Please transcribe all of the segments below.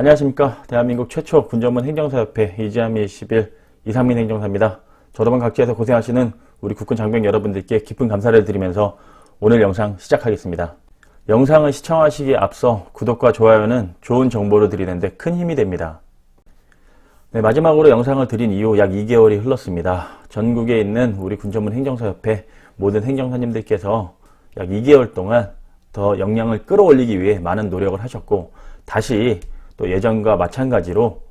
안녕하십니까. 대한민국 최초 군전문 행정사협회 이지아미 21 이상민 행정사입니다. 저도방 각지에서 고생하시는 우리 국군 장병 여러분들께 깊은 감사를 드리면서 오늘 영상 시작하겠습니다. 영상을 시청하시기에 앞서 구독과 좋아요는 좋은 정보를 드리는데 큰 힘이 됩니다. 네, 마지막으로 영상을 드린 이후 약 2개월이 흘렀습니다. 전국에 있는 우리 군전문 행정사협회 모든 행정사님들께서 약 2개월 동안 더 역량을 끌어올리기 위해 많은 노력을 하셨고 다시 또 예전과 마찬가지로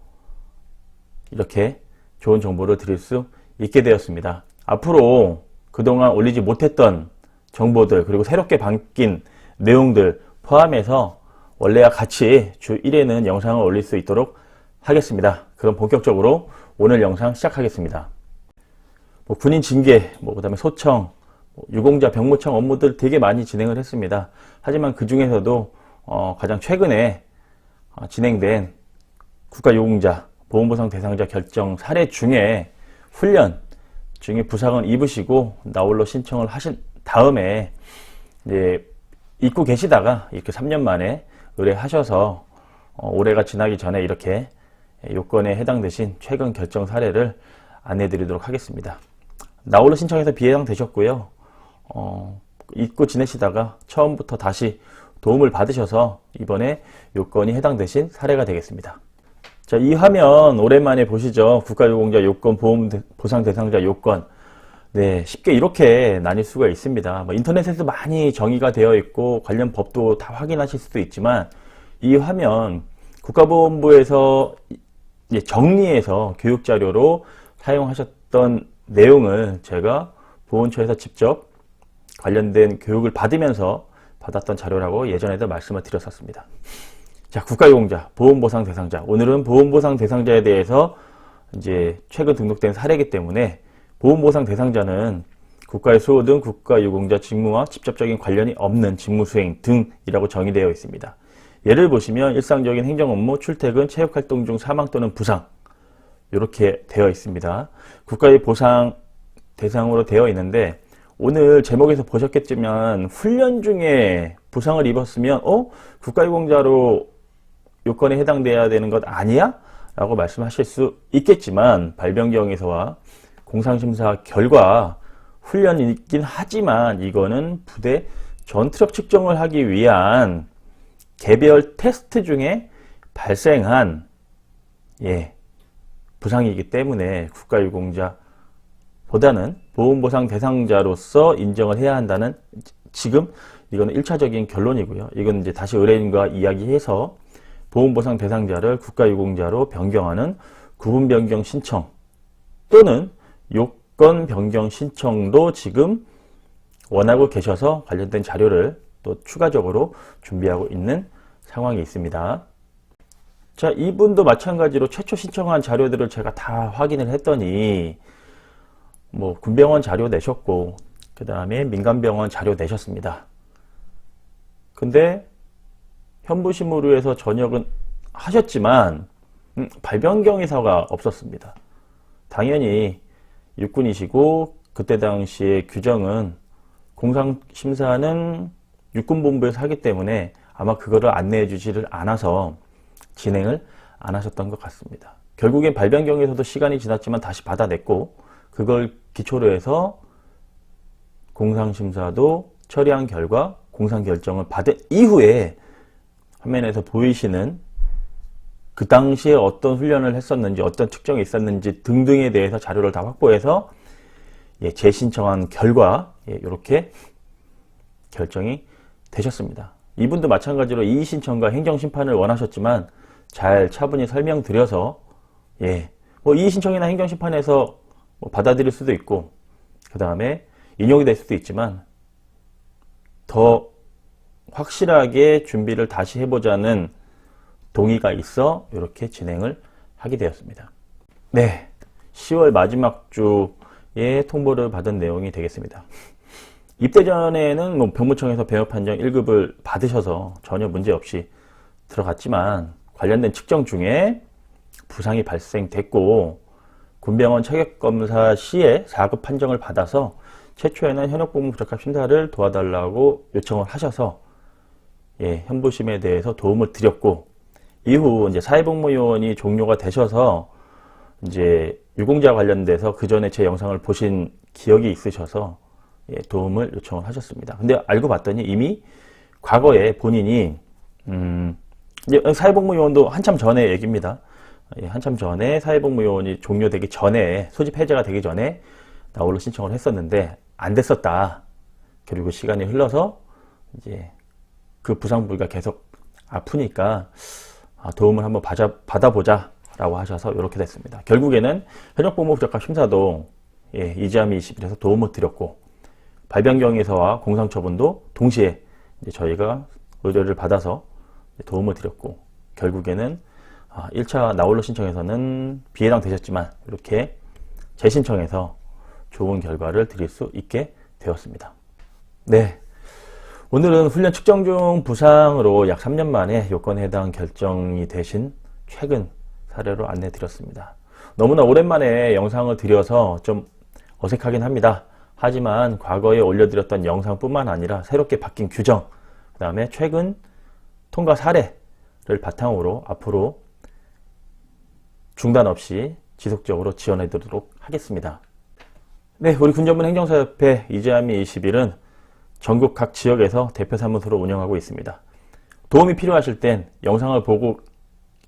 이렇게 좋은 정보를 드릴 수 있게 되었습니다. 앞으로 그동안 올리지 못했던 정보들 그리고 새롭게 바뀐 내용들 포함해서 원래와 같이 주 1회는 영상을 올릴 수 있도록 하겠습니다. 그럼 본격적으로 오늘 영상 시작하겠습니다. 뭐 군인 징계, 뭐 그다음에 소청, 뭐 유공자 병무청 업무들 되게 많이 진행을 했습니다. 하지만 그 중에서도 어, 가장 최근에 어, 진행된 국가유공자 보험보상 대상자 결정 사례 중에 훈련 중에 부상을 입으시고 나홀로 신청을 하신 다음에 이제 잊고 계시다가 이렇게 3년 만에 의뢰하셔서 어, 올해가 지나기 전에 이렇게 요건에 해당되신 최근 결정 사례를 안내드리도록 하겠습니다. 나홀로 신청해서 비해당 되셨고요. 어, 잊고 지내시다가 처음부터 다시 도움을 받으셔서 이번에 요건이 해당되신 사례가 되겠습니다. 자, 이 화면 오랜만에 보시죠. 국가유공자 요건, 보험 대- 보상 대상자 요건. 네, 쉽게 이렇게 나뉠 수가 있습니다. 뭐 인터넷에서 많이 정의가 되어 있고 관련 법도 다 확인하실 수도 있지만 이 화면 국가보험부에서 정리해서 교육 자료로 사용하셨던 내용을 제가 보훈처에서 직접 관련된 교육을 받으면서 받았던 자료라고 예전에도 말씀을 드렸었습니다. 자, 국가유공자, 보험보상 대상자. 오늘은 보험보상 대상자에 대해서 이제 최근 등록된 사례이기 때문에 보험보상 대상자는 국가의 수호 등 국가유공자 직무와 직접적인 관련이 없는 직무수행 등이라고 정의되어 있습니다. 예를 보시면 일상적인 행정 업무, 출퇴근, 체육활동 중 사망 또는 부상 이렇게 되어 있습니다. 국가의 보상 대상으로 되어 있는데 오늘 제목에서 보셨겠지만 훈련 중에 부상을 입었으면 어 국가유공자로 요건에 해당돼야 되는 것 아니야? 라고 말씀하실 수 있겠지만 발병경에서와 공상심사 결과 훈련이긴 하지만 이거는 부대 전투력 측정을 하기 위한 개별 테스트 중에 발생한 예 부상이기 때문에 국가유공자 보다는 보험보상 대상자로서 인정을 해야 한다는 지금 이거는 1차적인 결론이고요. 이건 이제 다시 의뢰인과 이야기해서 보험보상 대상자를 국가유공자로 변경하는 구분 변경 신청 또는 요건 변경 신청도 지금 원하고 계셔서 관련된 자료를 또 추가적으로 준비하고 있는 상황이 있습니다. 자, 이분도 마찬가지로 최초 신청한 자료들을 제가 다 확인을 했더니 뭐 군병원 자료 내셨고 그 다음에 민간병원 자료 내셨습니다. 근데 현부심으로 해서 전역은 하셨지만 음, 발병경 의사가 없었습니다. 당연히 육군이시고 그때 당시의 규정은 공상심사는 육군본부에서 하기 때문에 아마 그거를 안내해 주지를 않아서 진행을 안 하셨던 것 같습니다. 결국엔 발병경에서도 시간이 지났지만 다시 받아냈고 그걸 기초로 해서 공상심사도 처리한 결과 공상 결정을 받은 이후에 화면에서 보이시는 그 당시에 어떤 훈련을 했었는지 어떤 측정이 있었는지 등등에 대해서 자료를 다 확보해서 예, 재신청한 결과 예, 이렇게 결정이 되셨습니다. 이분도 마찬가지로 이의 신청과 행정 심판을 원하셨지만 잘 차분히 설명드려서 예, 뭐 이의 신청이나 행정 심판에서 뭐 받아들일 수도 있고 그 다음에 인용이 될 수도 있지만 더 확실하게 준비를 다시 해보자는 동의가 있어 이렇게 진행을 하게 되었습니다. 네, 10월 마지막 주에 통보를 받은 내용이 되겠습니다. 입대 전에는 뭐 병무청에서 배업 판정 1급을 받으셔서 전혀 문제 없이 들어갔지만 관련된 측정 중에 부상이 발생됐고 군병원 체격검사 시에 4급 판정을 받아서 최초에는 현역복무 부적합 심사를 도와달라고 요청을 하셔서 예, 현부심에 대해서 도움을 드렸고 이후 이제 사회복무요원이 종료가 되셔서 이제 유공자 관련돼서 그 전에 제 영상을 보신 기억이 있으셔서 예, 도움을 요청을 하셨습니다. 근데 알고 봤더니 이미 과거에 본인이 음, 이제 사회복무요원도 한참 전에 얘기입니다. 예, 한참 전에 사회복무요원이 종료되기 전에 소집 해제가 되기 전에 나홀로 신청을 했었는데 안 됐었다. 그리고 시간이 흘러서 이제 그 부상부가 계속 아프니까 아, 도움을 한번 받아, 받아보자 라고 하셔서 이렇게 됐습니다. 결국에는 현역복무부적합 심사도 예, 이지함이 20일에서 도움을 드렸고 발변경에서와 공상처분도 동시에 이제 저희가 의뢰를 받아서 도움을 드렸고 결국에는 아, 1차 나홀로 신청에서는 비해당 되셨지만 이렇게 재신청해서 좋은 결과를 드릴 수 있게 되었습니다. 네. 오늘은 훈련 측정 중 부상으로 약 3년 만에 요건에 해당 결정이 되신 최근 사례로 안내 드렸습니다. 너무나 오랜만에 영상을 드려서 좀 어색하긴 합니다. 하지만 과거에 올려드렸던 영상뿐만 아니라 새롭게 바뀐 규정, 그 다음에 최근 통과 사례를 바탕으로 앞으로 중단 없이 지속적으로 지원해 드리도록 하겠습니다. 네, 우리 군전문 행정사협회 이재함이 21은 전국 각 지역에서 대표 사무소로 운영하고 있습니다. 도움이 필요하실 땐 영상을 보고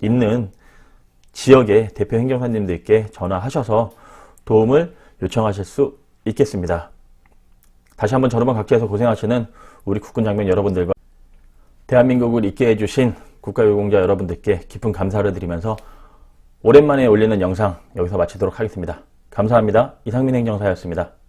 있는 지역의 대표 행정사님들께 전화하셔서 도움을 요청하실 수 있겠습니다. 다시 한번 저렴한 각지에서 고생하시는 우리 국군 장병 여러분들과 대한민국을 있게 해주신 국가유공자 여러분들께 깊은 감사를 드리면서 오랜만에 올리는 영상 여기서 마치도록 하겠습니다. 감사합니다. 이상민 행정사였습니다.